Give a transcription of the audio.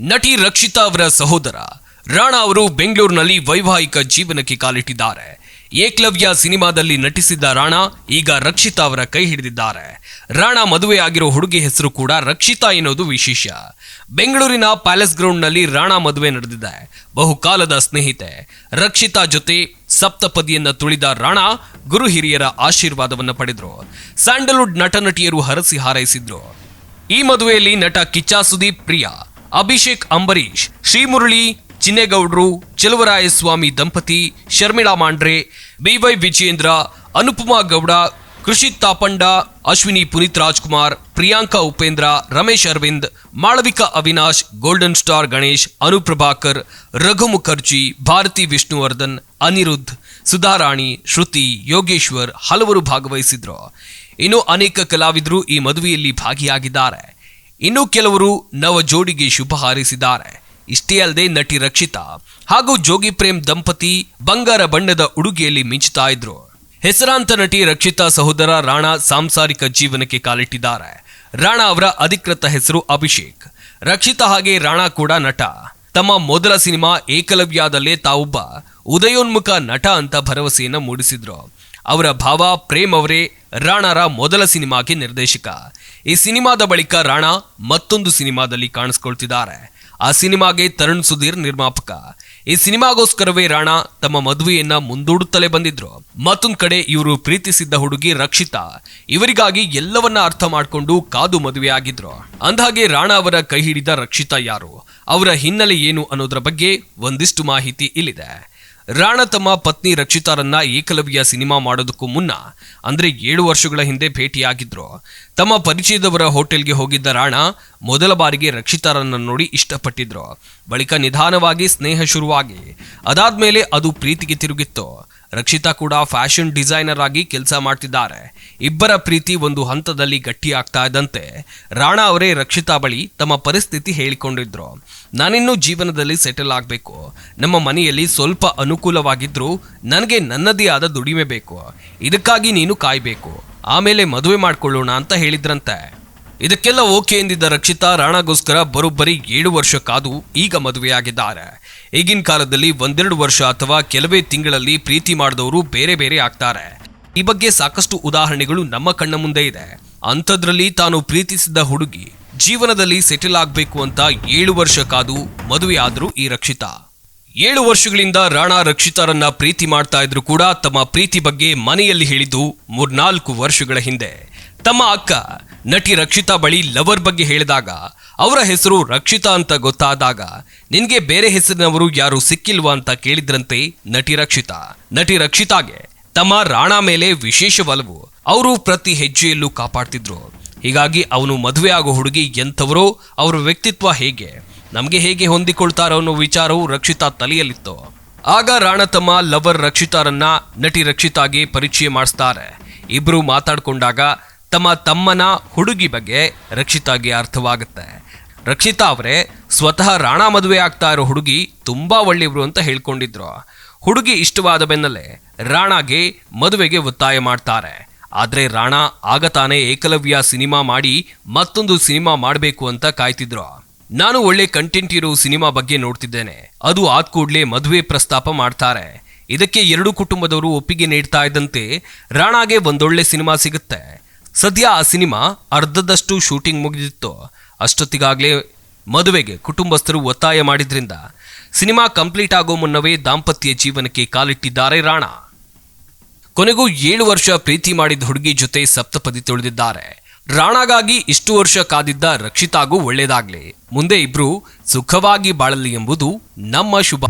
ನಟಿ ರಕ್ಷಿತಾ ಅವರ ಸಹೋದರ ರಾಣಾ ಅವರು ಬೆಂಗಳೂರಿನಲ್ಲಿ ವೈವಾಹಿಕ ಜೀವನಕ್ಕೆ ಕಾಲಿಟ್ಟಿದ್ದಾರೆ. ಏಕ್ಲವ್ಯ ಸಿನಿಮಾದಲ್ಲಿ ನಟಿಸಿದ್ದ ರಾಣಾ ಈಗ ರಕ್ಷಿತಾ ಅವರ ಕೈ ಹಿಡಿದಿದ್ದಾರೆ. ರಾಣಾ ಮದುವೆಯಾಗಿರೋ ಹುಡುಗಿ ಹೆಸರು ಕೂಡ ರಕ್ಷಿತಾ ಎನ್ನುವುದು ವಿಶೇಷ. ಬೆಂಗಳೂರಿನ ಪ್ಯಾಲೇಸ್ ಗ್ರೌಂಡ್ನಲ್ಲಿ ರಾಣಾ ಮದುವೆ ನಡೆದಿದೆ. ಬಹುಕಾಲದ ಸ್ನೇಹಿತೆ. ರಕ್ಷಿತಾ ಜೊತೆ ಸಪ್ತಪದಿಯನ್ನ ತುಳಿದ ರಾಣಾ ಗುರು ಹಿರಿಯರ ಆಶೀರ್ವಾದವನ್ನು ಪಡೆದ್ರು. ಸ್ಯಾಂಡಲ್ವುಡ್ ನಟ ನಟಿಯರು ಹರಸಿ ಹಾರೈಸಿದ್ರು. ಈ ಮದುವೆಯಲ್ಲಿ ನಟ ಕಿಚ್ಚಾ ಸುದೀಪ್ ಪ್ರಿಯಾ ಅಭಿಷೇಕ್ ಅಂಬರೀಶ್ ಶ್ರೀಮುರಳಿ, ಚಿನ್ನೇಗೌಡರು ಸ್ವಾಮಿ ದಂಪತಿ Sharmila Mandre, B Y Vijendra Anupama Gowda, Krishi Thapanda, Ashwini Puneeth Rajkumar, Priyanka Upendra, Ramesh Aravind, Malavika Avinash, golden star Ganesh, Anuprabhakar, Raghu Mukherjee, Bharathi Vishnuvardhan, Aniruddha, Sudharani, Shruthi, Yogeshwar ಹಲವರು ಭಾಗವಹಿಸಿದ್ರು. ಇನ್ನು ಅನೇಕ ಕಲಾವಿದರು ಈ ಮದುವೆಯಲ್ಲಿ ಭಾಗಿಯಾಗಿದ್ದಾರೆ. ಇನ್ನು ಕೆಲವರು ನವ ಜೋಡಿಗೆ ಶುಭ ಹಾರೈಸಿದ್ದಾರೆ. ಇಷ್ಟೇ ಅಲ್ಲದೆ ನಟಿ ರಕ್ಷಿತಾ ಹಾಗೂ ಜೋಗಿ ಪ್ರೇಮ್ ದಂಪತಿ ಬಂಗಾರ ಬಣ್ಣದ ಉಡುಗೆಯಲ್ಲಿ ಮಿಂಚುತ್ತಾ ಇದ್ರು. ಹೆಸರಾಂತ ನಟಿ ರಕ್ಷಿತಾ ಸಹೋದರ ರಾಣಾ ಸಾಂಸಾರಿಕ ಜೀವನಕ್ಕೆ ಕಾಲಿಟ್ಟಿದ್ದಾರೆ. ರಾಣಾ ಅವರ ಅಧಿಕೃತ ಹೆಸರು ಅಭಿಷೇಕ್. ರಕ್ಷಿತಾ ಹಾಗೆ ರಾಣಾ ಕೂಡ ನಟ. ತಮ್ಮ ಮೊದಲ ಸಿನಿಮಾ ಏಕಲವ್ಯದಲ್ಲೇ ತಾವೊಬ್ಬ ಉದಯೋನ್ಮುಖ ನಟ ಅಂತ ಭರವಸೆಯನ್ನು ಮೂಡಿಸಿದ್ರು. ಅವರ ಭಾವ ಪ್ರೇಮ್ ಅವರೇ ರಾಣಾರ ಮೊದಲ ಸಿನಿಮಾಗೆ ನಿರ್ದೇಶಕ. ಈ ಸಿನಿಮಾದ ಬಳಿಕ ರಾಣಾ ಮತ್ತೊಂದು ಸಿನಿಮಾದಲ್ಲಿ ಕಾಣಿಸ್ಕೊಳ್ತಿದ್ದಾರೆ. ಆ ಸಿನಿಮಾಗೆ ತರುಣ್ ಸುಧೀರ್ ನಿರ್ಮಾಪಕ. ಈ ಸಿನಿಮಾಗೋಸ್ಕರವೇ ರಾಣಾ ತಮ್ಮ ಮದುವೆಯನ್ನ ಮುಂದೂಡುತ್ತಲೇ ಬಂದಿದ್ರು. ಮತ್ತೊಂದ್ ಕಡೆ ಇವರು ಪ್ರೀತಿಸಿದ್ದ ಹುಡುಗಿ ರಕ್ಷಿತಾ ಇವರಿಗಾಗಿ ಎಲ್ಲವನ್ನ ಅರ್ಥ ಮಾಡಿಕೊಂಡು ಕಾದು ಮದುವೆಯಾಗಿದ್ರು ಅಂದಹಾಗೆ ರಾಣಾ ಅವರ ಕೈ ಹಿಡಿದ ರಕ್ಷಿತಾ ಯಾರು? ಅವರ ಹಿನ್ನೆಲೆ ಏನು ಅನ್ನೋದ್ರ ಬಗ್ಗೆ ಒಂದಿಷ್ಟು ಮಾಹಿತಿ ಇಲ್ಲಿದೆ. ರಾಣಾ ತಮ್ಮ ಪತ್ನಿ ರಕ್ಷಿತಾರನ್ನ ಏಕಲವ್ಯ ಸಿನಿಮಾ ಮಾಡೋದಕ್ಕೂ ಮುನ್ನ, ಅಂದ್ರೆ ಏಳು ವರ್ಷಗಳ ಹಿಂದೆ ಭೇಟಿಯಾಗಿದ್ರು. ತಮ್ಮ ಪರಿಚಯದವರ ಹೋಟೆಲ್ಗೆ ಹೋಗಿದ್ದ ರಾಣ ಮೊದಲ ಬಾರಿಗೆ ರಕ್ಷಿತಾರನ್ನ ನೋಡಿ ಇಷ್ಟಪಟ್ಟಿದ್ರು. ಬಳಿಕ ನಿಧಾನವಾಗಿ ಸ್ನೇಹ ಶುರುವಾಗಿ. ಅದಾದ್ಮೇಲೆ ಅದು ಪ್ರೀತಿಗೆ ತಿರುಗಿತ್ತು. ರಕ್ಷಿತಾ ಕೂಡ ಫ್ಯಾಷನ್ ಡಿಸೈನರ್ ಆಗಿ ಕೆಲಸ ಮಾಡ್ತಿದ್ದಾರೆ. ಇಬ್ಬರ ಪ್ರೀತಿ ಒಂದು ಹಂತದಲ್ಲಿ ಗಟ್ಟಿ ಆಗ್ತಾ ಇದ್ದಂತೆ ರಾಣಾ ಅವರೇ ರಕ್ಷಿತಾ ಬಳಿ ತಮ್ಮ ಪರಿಸ್ಥಿತಿ ಹೇಳಿಕೊಂಡಿದ್ರು. ನಾನಿನ್ನೂ ಜೀವನದಲ್ಲಿ ಸೆಟಲ್ ಆಗಬೇಕು. ನಮ್ಮ ಮನೆಯಲ್ಲಿ ಸ್ವಲ್ಪ ಅನುಕೂಲವಾಗಿದ್ರು ನನಗೆ ನನ್ನದೇ ಆದ ದುಡಿಮೆ ಬೇಕು. ಇದಕ್ಕಾಗಿ ನೀನು ಕಾಯಬೇಕು. ಆಮೇಲೆ ಮದುವೆ ಮಾಡಿಕೊಳ್ಳೋಣ ಅಂತ ಹೇಳಿದ್ರಂತೆ. ಇದಕ್ಕೆಲ್ಲ ಓಕೆ ಎಂದಿದ್ದ ರಕ್ಷಿತಾ ರಾಣಾಗೋಸ್ಕರ ಬರೋಬ್ಬರಿ ಏಳು ವರ್ಷ ಕಾದು ಈಗ ಮದುವೆಯಾಗಿದ್ದಾರೆ. ಈಗಿನ ಕಾಲದಲ್ಲಿ ಒಂದೆರಡು ವರ್ಷ ಅಥವಾ ಕೆಲವೇ ತಿಂಗಳಲ್ಲಿ ಪ್ರೀತಿ ಮಾಡಿದವರು ಬೇರೆ ಬೇರೆ ಆಗ್ತಾರೆ. ಈ ಬಗ್ಗೆ ಸಾಕಷ್ಟು ಉದಾಹರಣೆಗಳು ನಮ್ಮ ಕಣ್ಣ ಮುಂದೆ ಇದೆ. ಅಂಥದ್ರಲ್ಲಿ ತಾನು ಪ್ರೀತಿಸಿದ್ದ ಹುಡುಗಿ ಜೀವನದಲ್ಲಿ ಸೆಟಲ್ ಆಗಬೇಕು ಅಂತ ಏಳು ವರ್ಷ ಕಾದು ಮದುವೆಯಾದ್ರು ಈ ರಕ್ಷಿತಾ. ಏಳು ವರ್ಷಗಳಿಂದ ರಾಣಾ ರಕ್ಷಿತಾರನ್ನ ಪ್ರೀತಿ ಮಾಡ್ತಾ ಇದ್ರು ಕೂಡ ತಮ್ಮ ಪ್ರೀತಿ ಬಗ್ಗೆ ಮನೆಯಲ್ಲಿ ಹೇಳಿದ್ದು ಮೂರ್ನಾಲ್ಕು ವರ್ಷಗಳ ಹಿಂದೆ. ತಮ್ಮ ಅಕ್ಕ, ನಟಿ ರಕ್ಷಿತಾ ಬಳಿ ಲವರ್ ಬಗ್ಗೆ ಹೇಳಿದಾಗ ಅವರ ಹೆಸರು ರಕ್ಷಿತಾ ಅಂತ ಗೊತ್ತಾದಾಗ, ನಿನಗೆ ಬೇರೆ ಹೆಸರಿನವರು ಯಾರು ಸಿಕ್ಕಿಲ್ವಾ ಅಂತ ಕೇಳಿದ್ರಂತೆ ನಟಿ ರಕ್ಷಿತಾ. ನಟಿ ರಕ್ಷಿತಾಗೆ ತಮ್ಮ ರಾಣಾ ಮೇಲೆ ವಿಶೇಷ ಒಲವು. ಅವರು ಪ್ರತಿ ಹೆಜ್ಜೆಯಲ್ಲೂ ಕಾಪಾಡ್ತಿದ್ರು. ಹೀಗಾಗಿ ಅವನು ಮದುವೆ ಆಗೋ ಹುಡುಗಿ ಎಂಥವರೋ, ಅವರ ವ್ಯಕ್ತಿತ್ವ ಹೇಗೆ, ನಮಗೆ ಹೇಗೆ ಹೊಂದಿಕೊಳ್ತಾರೋ ಅನ್ನೋ ವಿಚಾರವು ರಕ್ಷಿತಾ ತಲೆಯಲ್ಲಿತ್ತು. ಆಗ ರಾಣ ತಮ್ಮ ಲವರ್ ರಕ್ಷಿತಾರನ್ನ ನಟಿ ರಕ್ಷಿತಾಗೆ ಪರಿಚಯ ಮಾಡಿಸ್ತಾರೆ. ಇಬ್ರು ಮಾತಾಡ್ಕೊಂಡಾಗ ತಮ್ಮ ತಮ್ಮನ ಹುಡುಗಿ ಬಗ್ಗೆ ರಕ್ಷಿತಾಗೆ ಅರ್ಥವಾಗುತ್ತೆ. ರಕ್ಷಿತಾ ಅವರೇ ಸ್ವತಃ ರಾಣಾ ಮದುವೆ ಆಗ್ತಾ ಇರೋ ಹುಡುಗಿ ತುಂಬಾ ಒಳ್ಳೆಯವರು ಅಂತ ಹೇಳ್ಕೊಂಡಿದ್ರು. ಹುಡುಗಿ ಇಷ್ಟವಾದ ಬೆನ್ನಲ್ಲೇ ರಾಣಾಗೆ ಮದುವೆಗೆ ಒತ್ತಾಯ ಮಾಡ್ತಾರೆ. ಆದರೆ ರಾಣಾ ಆಗ ತಾನೇ ಏಕಲವ್ಯ ಸಿನಿಮಾ ಮಾಡಿ ಮತ್ತೊಂದು ಸಿನಿಮಾ ಮಾಡಬೇಕು ಅಂತ ಕಾಯ್ತಿದ್ರು. ನಾನು ಒಳ್ಳೆ ಕಂಟೆಂಟ್ ಇರೋ ಸಿನಿಮಾ ಬಗ್ಗೆ ನೋಡ್ತಿದ್ದೇನೆ. ಅದು ಆದ ಕೂಡಲೇ ಮದುವೆ ಪ್ರಸ್ತಾಪ ಮಾಡ್ತಾರೆ. ಇದಕ್ಕೆ ಎರಡು ಕುಟುಂಬದವರು ಒಪ್ಪಿಗೆ ನೀಡ್ತಾ ಇದ್ದಂತೆ ರಾಣಾಗೆ ಒಂದೊಳ್ಳೆ ಸಿನಿಮಾ ಸಿಗುತ್ತೆ. ಸದ್ಯ ಆ ಸಿನಿಮಾ ಅರ್ಧದಷ್ಟು ಶೂಟಿಂಗ್ ಮುಗಿದಿತ್ತು. ಅಷ್ಟೊತ್ತಿಗಾಗಲೇ ಮದುವೆಗೆ ಕುಟುಂಬಸ್ಥರು ಒತ್ತಾಯ ಮಾಡಿದ್ರಿಂದ ಸಿನಿಮಾ ಕಂಪ್ಲೀಟ್ ಆಗೋ ಮುನ್ನವೇ ದಾಂಪತ್ಯ ಜೀವನಕ್ಕೆ ಕಾಲಿಟ್ಟಿದ್ದಾರೆ ರಾಣಾ. ಕೊನೆಗೂ ಏಳು ವರ್ಷ ಪ್ರೀತಿ ಮಾಡಿದ ಹುಡುಗಿ ಜೊತೆ ಸಪ್ತಪದಿ ತುಳಿದಿದ್ದಾರೆ. ರಾಣಾಗಾಗಿ ಇಷ್ಟು ವರ್ಷ ಕಾದಿದ್ದ ರಕ್ಷಿತಾಗೂ ಒಳ್ಳೆಯದಾಗಲಿ ಮುಂದೆ ಇಬ್ರು ಸುಖವಾಗಿ ಬಾಳಲಿ ಎಂಬುದು ನಮ್ಮ ಶುಭ